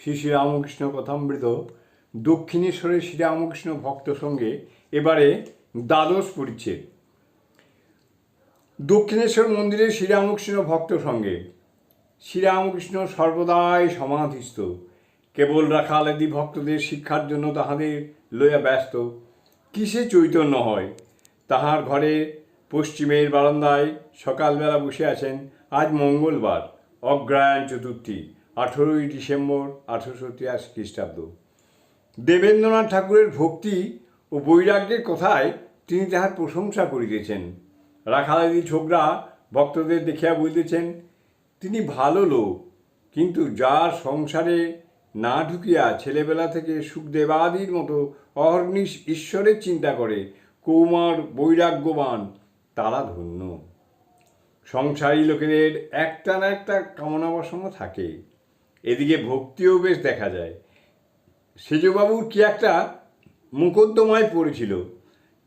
শ্রী শ্রীরামকৃষ্ণ কথামৃত দক্ষিণেশ্বরের শ্রীরামকৃষ্ণ ভক্ত সঙ্গে এবারে দ্বাদশ পরিচ্ছেদ। দক্ষিণেশ্বর মন্দিরে শ্রীরামকৃষ্ণ ভক্ত সঙ্গে শ্রীরামকৃষ্ণ সর্বদাই সমাধিস্থ। কেবল রাখালেদি ভক্তদের শিক্ষার জন্য তাহাদের লইয়া ব্যস্ত। কিসে চৈতন্য হয়? তাহার ঘরে পশ্চিমের বারান্দায় সকালবেলা বসে আছেন আজ মঙ্গলবার, অগ্রায়ণ চতুর্থী। আঠেরোই ডিসেম্বর আঠেরোশো তিরাশি খ্রিস্টাব্দ। দেবেন্দ্রনাথ ঠাকুরের ভক্তি ও বৈরাগ্যের কথায় তিনি তাহার প্রশংসা করিতেছেন। রাখালাদি ছোকরা ভক্তদের দেখিয়া বলিতেছেন, তিনি ভালো লোক, কিন্তু যার সংসারে না ঢুকিয়া ছেলেবেলা থেকে সুখদেবাদির মতো অহর্নিশ ঈশ্বরের চিন্তা করে, কৌমার বৈরাগ্যবান, তারা ধন্য। সংসারী লোকেদের একটা না একটা কামনা বাসনা থাকে। এদিকে ভক্তিও বেশ দেখা যায়। সেজবাবুর কি একটা মুকদ্দমায় পড়েছিল।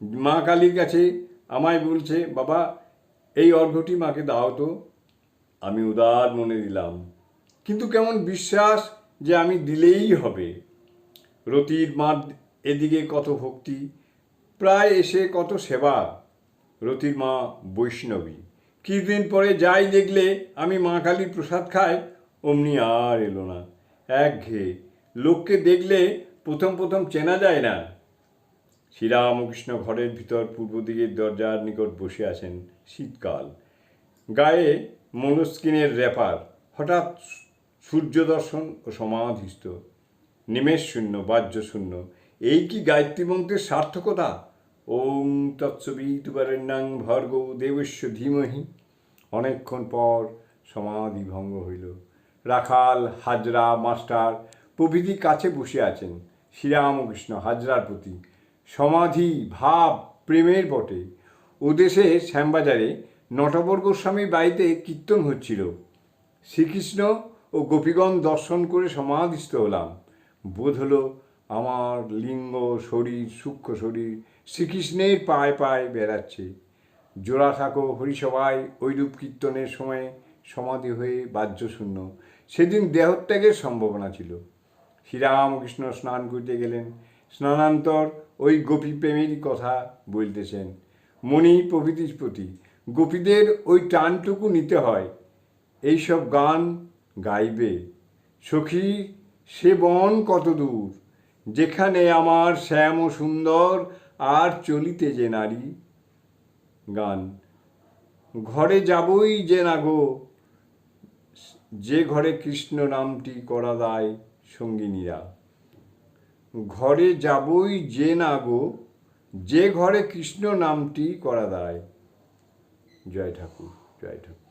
মা কালীর কাছে আমায় বলছে, বাবা, এই অর্ঘ্যটি মাকে দাও তো। আমি উদার মনে দিলাম। কিন্তু কেমন বিশ্বাস যে আমি দিলেই হবে। রতির মার এদিকে কত ভক্তি, প্রায় এসে কত সেবা। রতির মা বৈষ্ণবী। কিছুদিন পরে যাই দেখলে আমি মা কালীর প্রসাদ খাই অমনি আর এলো না। একঘেয়ে লোককে দেখলে প্রথম প্রথম চেনা যায় না। শ্রীরামকৃষ্ণ ঘরের ভিতর পূর্ব দিকের দরজার নিকট বসে আছেন শীতকাল। গায়ে মনস্কিনের র্যাপার, হঠাৎ সূর্য দর্শন ও সমাধিস্থ। নিমেষ শূন্য, বাহ্য শূন্য। এই কি গায়ত্রী মন্ত্রের সার্থকতা? ওম তৎসবিতুবারেণ্যাং ভর্গ দেবস্য ধীমহি। অনেকক্ষণ পর সমাধি ভঙ্গ হইল। রাখাল, হাজরা, মাস্টার প্রভৃতি কাছে বসে আছেন শ্রীরামকৃষ্ণ হাজরার প্রতি। সমাধি, ভাব, প্রেমের বটে। ও দেশে শ্যামবাজারে নটবর গোস্বামীর বাড়িতে কীর্তন হচ্ছিল। শ্রীকৃষ্ণ ও গোপীগণ দর্শন করে সমাধিস্থ হলাম। বোধ হলো আমার লিঙ্গ, শরীর, সূক্ষ্ম শরীর শ্রীকৃষ্ণের পায়ে পায়ে বেড়াচ্ছে। জোড়া থাকো হরিসভায় ঐরূপ কীর্তনের সময় সমাধি হয়ে বাহ্যশূন্য সেদিন দেহত্যাগের সম্ভাবনা ছিল। শ্রীরামকৃষ্ণ স্নান করতে গেলেন। স্নানান্তর ওই গোপী প্রেমেরই কথা বলতেছেন। মণি প্রভৃতির প্রতি, গোপীদের ওই টানটুকু নিতে হয়। এইসব গান গাইবে। সখী, সে বন কত দূর? যেখানে আমার শ্যাম ও সুন্দর আর চলিতে যে নারী? গান, ঘরে যাবই যে না গো যে ঘরে কৃষ্ণ নামটি করা দায় সঙ্গিনীরা। ঘরে যাবই যে না গো, যে ঘরে কৃষ্ণ নামটি করা দায়। জয় ঠাকুর জয় ঠাকুর।